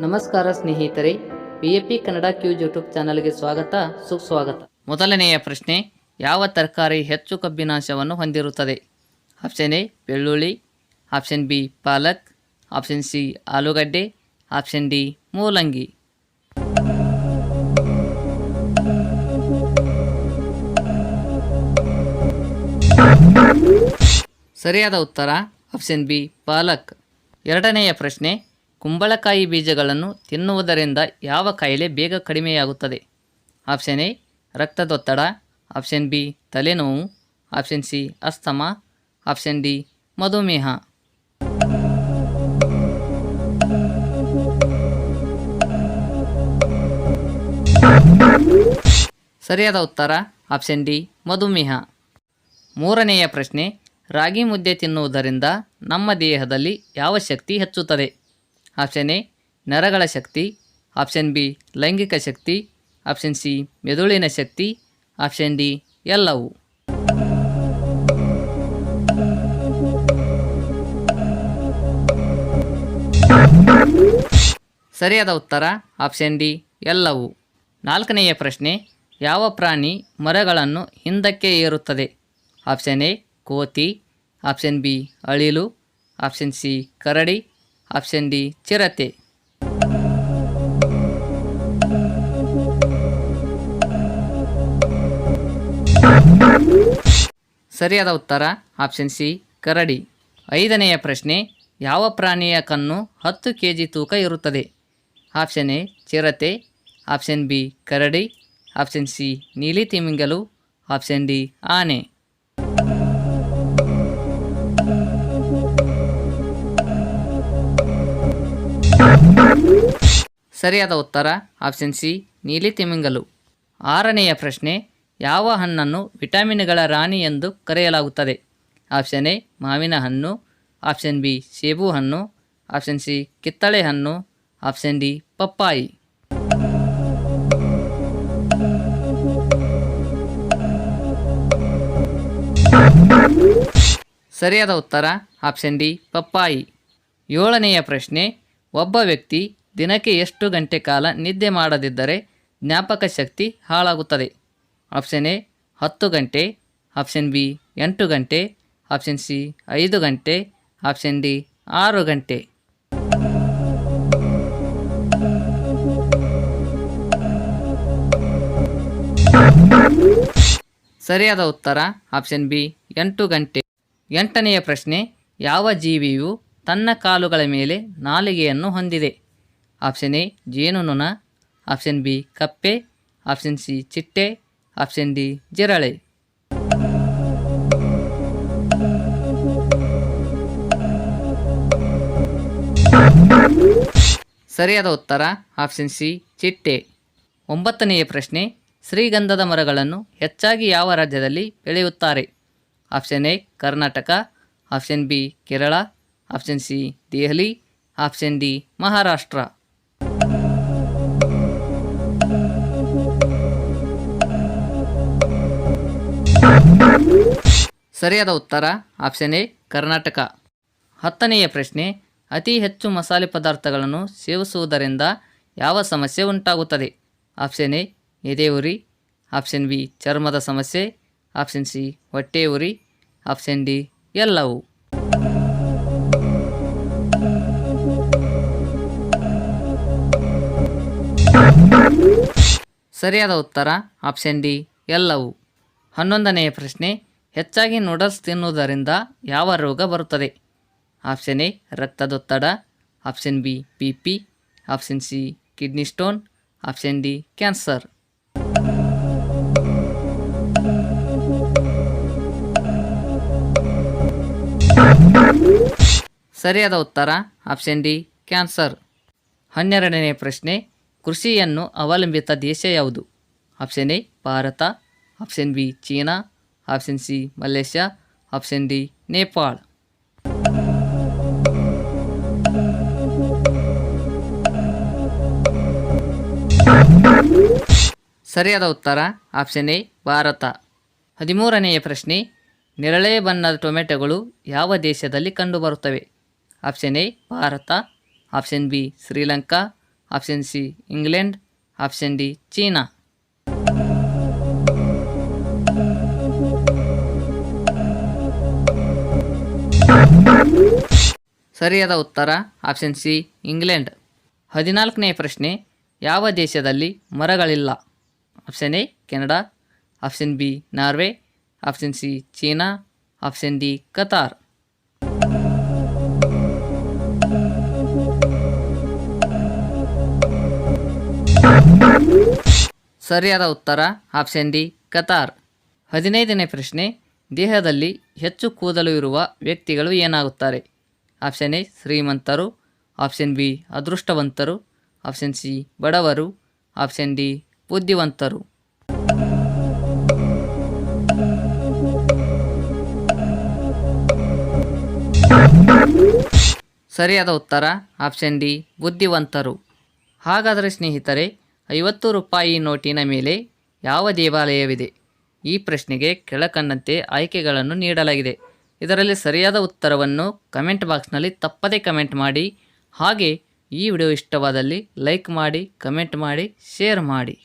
ನಮಸ್ಕಾರ ಸ್ನೇಹಿತರೆ V A P Kannada quiz YouTube ಚಾನಲ್ಗೆ ಸ್ವಾಗತ, ಸುಸ್ವಾಗತ. ಮೊದಲನೆಯ ಪ್ರಶ್ನೆ, ಯಾವ ತರಕಾರಿ ಹೆಚ್ಚು ಕಬ್ಬಿನಾಂಶವನ್ನು ಹೊಂದಿರುತ್ತದೆ? ಆಪ್ಷನ್ ಎ, ಬೆಳ್ಳುಳ್ಳಿ, ಆಪ್ಷನ್ ಬಿ, ಪಾಲಕ್, ಆಪ್ಷನ್ ಸಿ, ಆಲೂಗಡ್ಡೆ, ಆಪ್ಷನ್ ಡಿ, ಮೂಲಂಗಿ. ಸರಿಯಾದ ಉತ್ತರ, ಆಪ್ಷನ್ ಬಿ, ಪಾಲಕ್. ಎರಡನೆಯ ಪ್ರಶ್ನೆ ಕುಂಬಳಕಾಯಿ ಬೀಜಗಳನ್ನು ತಿನ್ನುವುದರಿಂದ ಯಾವ ಕಾಯಿಲೆ ಬೇಗ ಕಡಿಮೆಯಾಗುತ್ತದೆ? ಆಪ್ಷನ್ ಎ, ರಕ್ತದೊತ್ತಡ. ಆಪ್ಷನ್ ಬಿ, ತಲೆನೋವು. Option C, asthma. Option D, ಮಧುಮೇಹ. ಸರಿಯಾದ ಉತ್ತರ, ಆಪ್ಷನ್ ಡಿ, ಮಧುಮೇಹ. ಮೂರನೆಯ ಪ್ರಶ್ನೆ, ರಾಗಿ ಮುದ್ದೆ ತಿನ್ನುವುದರಿಂದ ನಮ್ಮ ದೇಹದಲ್ಲಿ ಯಾವ ಶಕ್ತಿ ಹೆಚ್ಚುತ್ತದೆ? ಆಪ್ಷನ್ ಎ, ನರಗಳ ಶಕ್ತಿ. ಆಪ್ಷನ್ ಬಿ, ಲೈಂಗಿಕ ಶಕ್ತಿ. ಆಪ್ಷನ್ ಸಿ, ಮೆದುಳಿನ ಶಕ್ತಿ. ಆಪ್ಷನ್ ಡಿ, ಎಲ್ಲವೂ. ಸರಿಯಾದ ಉತ್ತರ, ಆಪ್ಷನ್ ಡಿ, ಎಲ್ಲವೂ. ನಾಲ್ಕನೆಯ ಪ್ರಶ್ನೆ, ಯಾವ ಪ್ರಾಣಿ ಮರಗಳನ್ನು ಹಿಂದಕ್ಕೆ ಏರುತ್ತದೆ? ಆಪ್ಷನ್ ಎ, ಕೋತಿ. ಆಪ್ಷನ್ ಬಿ, ಅಳಿಲು. ಆಪ್ಷನ್ ಸಿ, ಕರಡಿ. ಆಪ್ಷನ್ ಡಿ, ಚಿರತೆ. ಸರಿಯಾದ ಉತ್ತರ, ಆಪ್ಷನ್ ಸಿ, ಕರಡಿ. ಐದನೆಯ ಪ್ರಶ್ನೆ, ಯಾವ ಪ್ರಾಣಿಯ ಕಣ್ಣು ಹತ್ತು ಕೆ ಜಿ ತೂಕ ಇರುತ್ತದೆ? ಆಪ್ಷನ್ ಎ, ಚಿರತೆ. ಆಪ್ಷನ್ ಬಿ, ಕರಡಿ. ಆಪ್ಷನ್ ಸಿ, ನೀಲಿ ತಿಮಿಂಗಲು. ಆಪ್ಷನ್ ಡಿ, ಆನೆ. ಸರಿಯಾದ ಉತ್ತರ, ಆಪ್ಷನ್ ಸಿ, ನೀಲಿ ತಿಮಿಂಗಲು. ಆರನೆಯ ಪ್ರಶ್ನೆ, ಯಾವ ಹಣ್ಣನ್ನು ವಿಟಮಿನ್ಗಳ ರಾಣಿ ಎಂದು ಕರೆಯಲಾಗುತ್ತದೆ? ಆಪ್ಷನ್ ಎ, ಮಾವಿನ ಹಣ್ಣು. ಆಪ್ಷನ್ ಬಿ, ಸೇಬು ಹಣ್ಣು. ಆಪ್ಷನ್ ಸಿ, ಕಿತ್ತಳೆ ಹಣ್ಣು. ಆಪ್ಷನ್ ಡಿ, ಪಪ್ಪಾಯಿ. ಸರಿಯಾದ ಉತ್ತರ, ಆಪ್ಷನ್ ಡಿ, ಪಪ್ಪಾಯಿ. ಏಳನೆಯ ಪ್ರಶ್ನೆ, ಒಬ್ಬ ವ್ಯಕ್ತಿ ದಿನಕ್ಕೆ ಎಷ್ಟು ಗಂಟೆ ಕಾಲ ನಿದ್ದೆ ಮಾಡದಿದ್ದರೆ ಜ್ಞಾಪಕ ಶಕ್ತಿ ಹಾಳಾಗುತ್ತದೆ. ಆಪ್ಷನ್ ಎ, ಹತ್ತು ಗಂಟೆ. ಆಪ್ಷನ್ ಬಿ, ಎಂಟು ಗಂಟೆ. ಆಪ್ಷನ್ ಸಿ, ಐದು ಗಂಟೆ. ಆಪ್ಷನ್ ಡಿ, ಆರು ಗಂಟೆ. ಸರಿಯಾದ ಉತ್ತರ, ಆಪ್ಷನ್ ಬಿ, ಎಂಟು ಗಂಟೆ. ಎಂಟನೆಯ ಪ್ರಶ್ನೆ, ಯಾವ ಜೀವಿಯು ತನ್ನ ಕಾಲುಗಳ ಮೇಲೆ ನಾಲಿಗೆಯನ್ನು ಹೊಂದಿದೆ? ಆಪ್ಷನ್ ಎ ಜೇನುನೊಣ ಆಪ್ಷನ್ ಬಿ, ಕಪ್ಪೆ, ಆಪ್ಷನ್ ಸಿ, ಚಿಟ್ಟೆ, ಆಪ್ಷನ್ ಡಿ, ಜಿರಳೆ. ಸರಿಯಾದ ಉತ್ತರ, ಆಪ್ಷನ್ ಸಿ, ಚಿಟ್ಟೆ. ಒಂಬತ್ತನೆಯ ಪ್ರಶ್ನೆ, ಶ್ರೀಗಂಧದ ಮರಗಳನ್ನು ಹೆಚ್ಚಾಗಿ ಯಾವ ರಾಜ್ಯದಲ್ಲಿ ಬೆಳೆಯುತ್ತಾರೆ? Option A, Karnataka, option B, Kerala, option C, Delhi, option D, Maharashtra. ಸರಿಯಾದ ಉತ್ತರ, ಆಪ್ಷನ್ ಎ, ಕರ್ನಾಟಕ. ಹತ್ತನೆಯ ಪ್ರಶ್ನೆ, ಅತಿ ಹೆಚ್ಚು ಮಸಾಲೆ ಪದಾರ್ಥಗಳನ್ನು ಸೇವಿಸುವುದರಿಂದ ಯಾವ ಸಮಸ್ಯೆ ಉಂಟಾಗುತ್ತದೆ? ಆಪ್ಷನ್ ಎ, ಎದೆ ಉರಿ. ಆಪ್ಷನ್ ಬಿ, ಚರ್ಮದ ಸಮಸ್ಯೆ. ಆಪ್ಷನ್ ಸಿ, ಹೊಟ್ಟೆ ಉರಿ. ಆಪ್ಷನ್ ಡಿ, ಎಲ್ಲವೂ. ಸರಿಯಾದ ಉತ್ತರ, ಆಪ್ಷನ್ ಡಿ, ಎಲ್ಲವೂ. ಹನ್ನೊಂದನೆಯ ಪ್ರಶ್ನೆ ಹೆಚ್ಚಾಗಿ ನೂಡಲ್ಸ್ ತಿನ್ನುವುದರಿಂದ ಯಾವ ರೋಗ ಬರುತ್ತದೆ? ಆಪ್ಷನ್ ಎ, ರಕ್ತದೊತ್ತಡ. Option B P P. Option C, kidney stone. Option D, cancer. ಸರಿಯಾದ ಉತ್ತರ, ಆಪ್ಷನ್ ಡಿ, ಕ್ಯಾನ್ಸರ್. ಹನ್ನೆರಡನೇ ಪ್ರಶ್ನೆ, ಕೃಷಿಯನ್ನು ಅವಲಂಬಿತ ದೇಶ ಯಾವುದು? Option A, Bharat. Option B, China. Option C, Malaysia. Option D, Nepal. ಸರಿಯಾದ ಉತ್ತರ, ಆಪ್ಷನ್ ಎ, ಭಾರತ. ಹದಿಮೂರನೆಯ ಪ್ರಶ್ನೆ, ನೇರಳೆ ಬಣ್ಣದ ಟೊಮೆಟೊಗಳು ಯಾವ ದೇಶದಲ್ಲಿ ಕಂಡುಬರುತ್ತವೆ? Option A, Bharat. Option B, Sri. Option C, England. Option D, China. ಸರಿಯಾದ ಉತ್ತರ ಆಪ್ಷನ್ ಸಿ ಇಂಗ್ಲೆಂಡ್ ಹದಿನಾಲ್ಕನೇ ಪ್ರಶ್ನೆ, ಯಾವ ದೇಶದಲ್ಲಿ ಮರಗಳಿಲ್ಲ? Option A Canada option B Norway option C China option D Qatar ಸರಿಯಾದ ಉತ್ತರ ಆಪ್ಷನ್ ಡಿ ಕತಾರ್ ಹದಿನೈದನೇ ಪ್ರಶ್ನೆ, ದೇಹದಲ್ಲಿ ಹೆಚ್ಚು ಕೂದಲು ಇರುವ ವ್ಯಕ್ತಿಗಳು ಏನಾಗುತ್ತಾರೆ? ಆಪ್ಷನ್ ಎ, ಶ್ರೀಮಂತರು. ಆಪ್ಷನ್ ಬಿ, ಅದೃಷ್ಟವಂತರು. ಆಪ್ಷನ್ ಸಿ, ಬಡವರು. ಆಪ್ಷನ್ ಡಿ, ಬುದ್ಧಿವಂತರು. ಸರಿಯಾದ ಉತ್ತರ, ಆಪ್ಷನ್ ಡಿ, ಬುದ್ಧಿವಂತರು. ಹಾಗಾದರೆ ಸ್ನೇಹಿತರೆ, ಐವತ್ತು ರೂಪಾಯಿ ನೋಟಿನ ಮೇಲೆ ಯಾವ ದೇವಾಲಯವಿದೆ? ಈ ಪ್ರಶ್ನೆಗೆ ಕೆಳಕನ್ನಂತೆ ಆಯ್ಕೆಗಳನ್ನು ನೀಡಲಾಗಿದೆ. ಇದರಲ್ಲಿ ಸರಿಯಾದ ಉತ್ತರವನ್ನು ಕಮೆಂಟ್ ಬಾಕ್ಸ್ನಲ್ಲಿ ತಪ್ಪದೇ ಕಮೆಂಟ್ ಮಾಡಿ. ಹಾಗೆ ಈ ವಿಡಿಯೋ ಇಷ್ಟವಾದಲ್ಲಿ ಲೈಕ್ ಮಾಡಿ, ಕಮೆಂಟ್ ಮಾಡಿ, ಶೇರ್ ಮಾಡಿ.